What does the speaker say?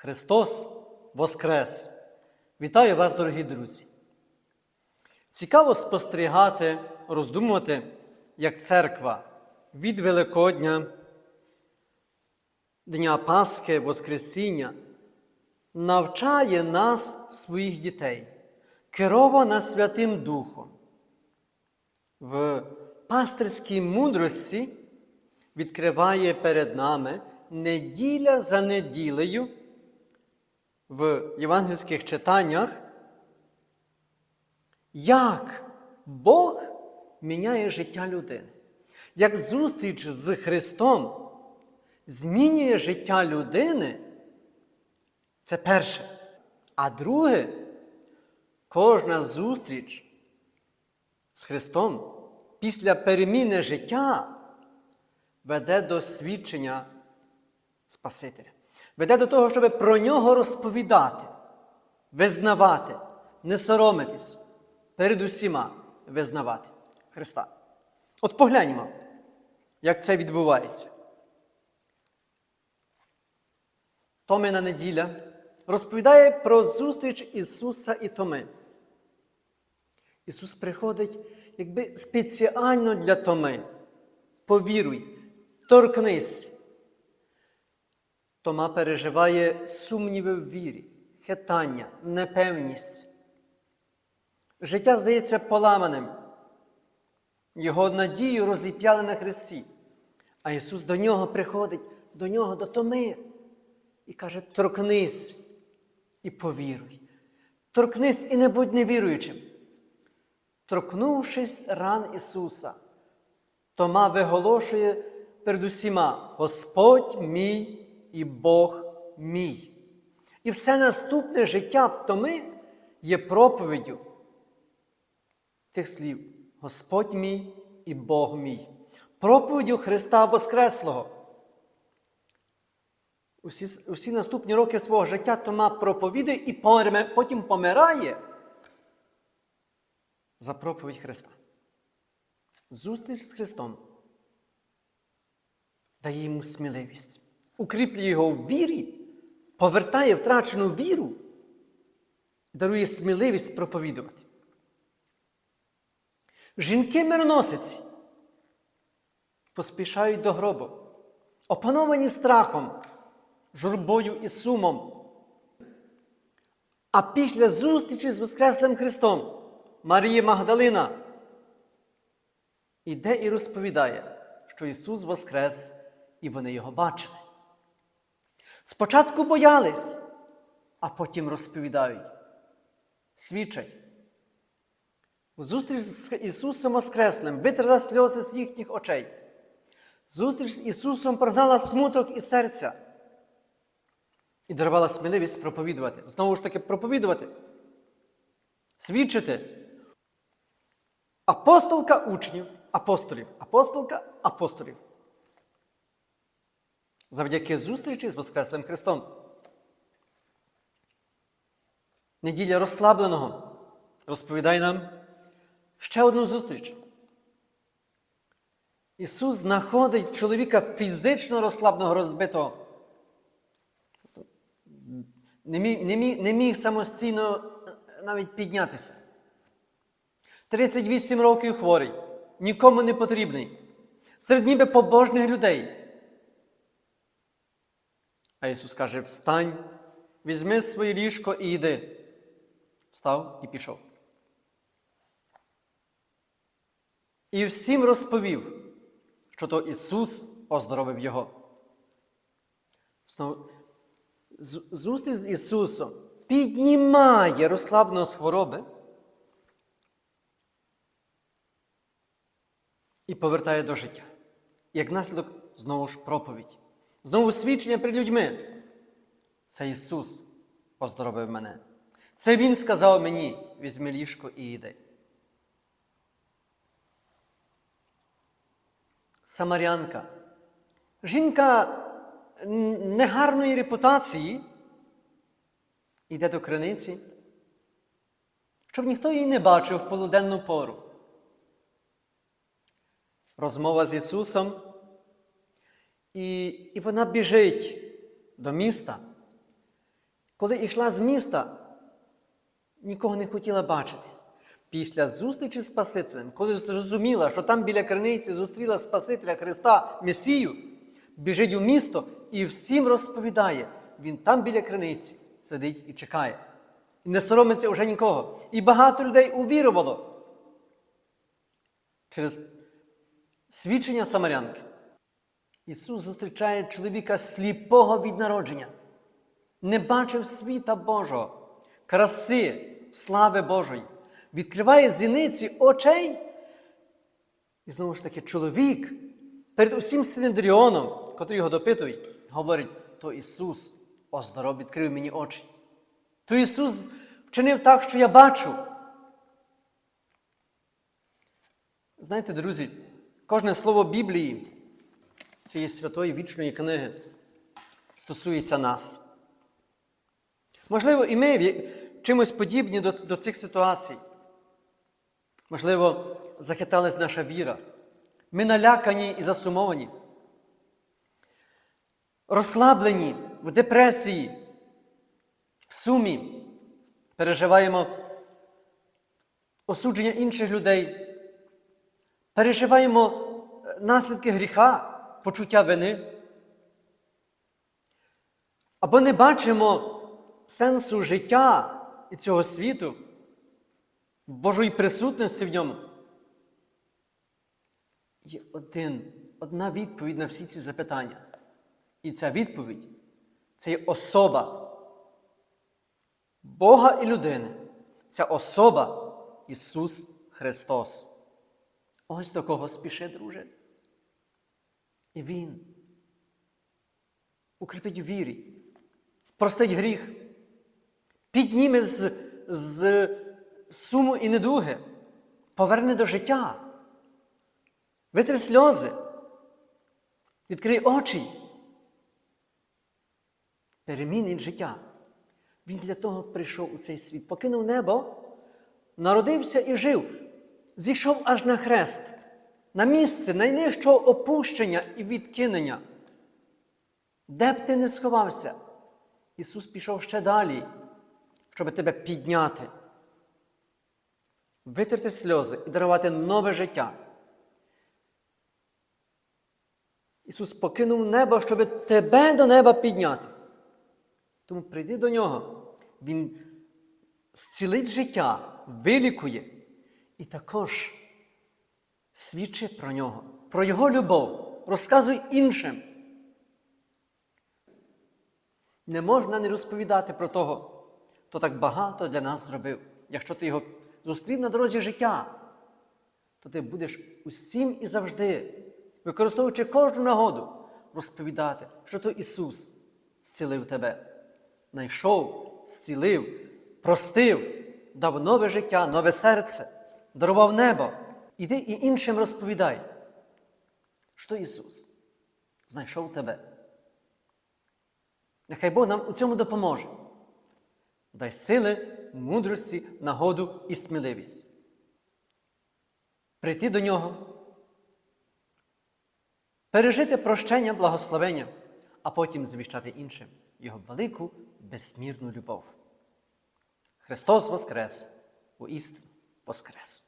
Христос Воскрес! Вітаю вас, дорогі друзі! Цікаво спостерігати, роздумувати, як церква від Великодня, Дня Пасхи, Воскресіння навчає нас, своїх дітей, керована Святим Духом. В пастирській мудрості відкриває перед нами неділя за неділею в євангельських читаннях, як Бог міняє життя людини, як зустріч з Христом змінює життя людини. Це перше. А друге, кожна зустріч з Христом після переміни життя веде до свідчення Спасителя. Веде до того, щоб про нього розповідати, визнавати, не соромитись, перед усіма визнавати Христа. От погляньмо, як це відбувається. Томина неділя розповідає про зустріч Ісуса і Томи. Ісус приходить якби спеціально для Томи. Повіруй, торкнись. Тома переживає сумніви в вірі, хитання, непевність. Життя здається поламаним. Його надію розіп'яли на хресті. А Ісус до нього приходить, до нього, до Томи, і каже: торкнись і повіруй. Торкнись і не будь невіруючим. Торкнувшись ран Ісуса, Тома виголошує перед усіма Господь мій і Бог мій. І все наступне життя Томи є проповіддю тих слів Господь мій і Бог мій. Проповіддю Христа Воскреслого. Усі, усі наступні роки свого життя Тома проповідує і потім помирає за проповідь Христа. Зустріч з Христом дає йому сміливість, укріплює його в вірі, повертає втрачену віру, дарує сміливість проповідувати. Жінки мироносиці поспішають до гробу, опановані страхом, журбою і сумом. А після зустрічі з Воскреслим Христом Марія Магдалина іде і розповідає, що Ісус Воскрес, і вони його бачили. Спочатку боялись, а потім розповідають, свідчать. Зустріч з Ісусом Воскреслим витрила сльози з їхніх очей. Зустріч з Ісусом прогнала смуток і серця і дарувала сміливість проповідувати. Знову ж таки, проповідувати, свідчити. Апостолка учнів, апостолів, апостолка апостолів. Завдяки зустрічі з Воскреслим Христом. Неділя розслабленого розповідає нам ще одну зустріч. Ісус знаходить чоловіка фізично розслабленого, розбитого. Не міг, не міг, не міг самостійно навіть піднятися. 38 років хворий, нікому не потрібний, серед ніби побожних людей. А Ісус каже: Встань, візьми своє ліжко і йди. Встав і пішов. І всім розповів, що то Ісус оздоровив Його. Знову, зустріч з Ісусом піднімає розслабленого з хвороби і повертає до життя. Як наслідок знову ж проповідь. Знову свідчення перед людьми. Це Ісус оздоровив мене. Це Він сказав мені: візьми ліжко і йди. Самарянка. Жінка негарної репутації йде до криниці, щоб ніхто її не бачив в полуденну пору. Розмова з Ісусом, і, і вона біжить до міста, коли йшла з міста, нікого не хотіла бачити. Після зустрічі з Спасителем, коли зрозуміла, що там біля криниці зустріла Спасителя Христа Месію, біжить у місто і всім розповідає, він там біля криниці сидить і чекає. І не соромиться вже нікого. І багато людей увірувало через свідчення Самарянки. Ісус зустрічає чоловіка сліпого від народження, не бачив світа Божого, краси, слави Божої, відкриває зіниці очей. І знову ж таки, чоловік перед усім Синедріоном, котрий його допитують, говорить: то Ісус оздоров, відкрив мені очі. То Ісус вчинив так, що я бачу. Знаєте, друзі, кожне слово Біблії цієї святої вічної книги стосується нас. Можливо, і ми чимось подібні до, до цих ситуацій. Можливо, захиталась наша віра. Ми налякані і засумовані, розслаблені в депресії, в сумі, переживаємо осудження інших людей, переживаємо е, наслідки гріха, почуття вини. Або не бачимо сенсу життя і цього світу, Божої присутності в ньому. Є один, одна відповідь на всі ці запитання. І ця відповідь це є особа Бога і людини. Ця особа Ісус Христос. Ось до кого спіши, друже. І Він укріпить вірі, простить гріх, підніме з, з суму і недуги, поверне до життя, витри сльози, відкрий очі, перемінить життя. Він для того прийшов у цей світ, покинув небо, народився і жив, зійшов аж на хрест, на місце найнижчого опущення і відкинення. Де б ти не сховався, Ісус пішов ще далі, щоб тебе підняти, витерти сльози і дарувати нове життя. Ісус покинув небо, щоб тебе до неба підняти. Тому прийди до нього. Він зцілить життя, вилікує і також свідчи про нього, про Його любов, розказуй іншим. Не можна не розповідати про того, хто так багато для нас зробив. Якщо ти його зустрів на дорозі життя, то ти будеш усім і завжди, використовуючи кожну нагоду, розповідати, що то Ісус зцілив тебе, знайшов, зцілив, простив, дав нове життя, нове серце, дарував небо. Іди і іншим розповідай, що Ісус знайшов тебе. Нехай Бог нам у цьому допоможе. Дай сили, мудрості, нагоду і сміливість. Прийти до Нього, пережити прощення, благословення, а потім звіщати іншим Його велику безмірну любов. Христос Воскрес, у істину Воскрес!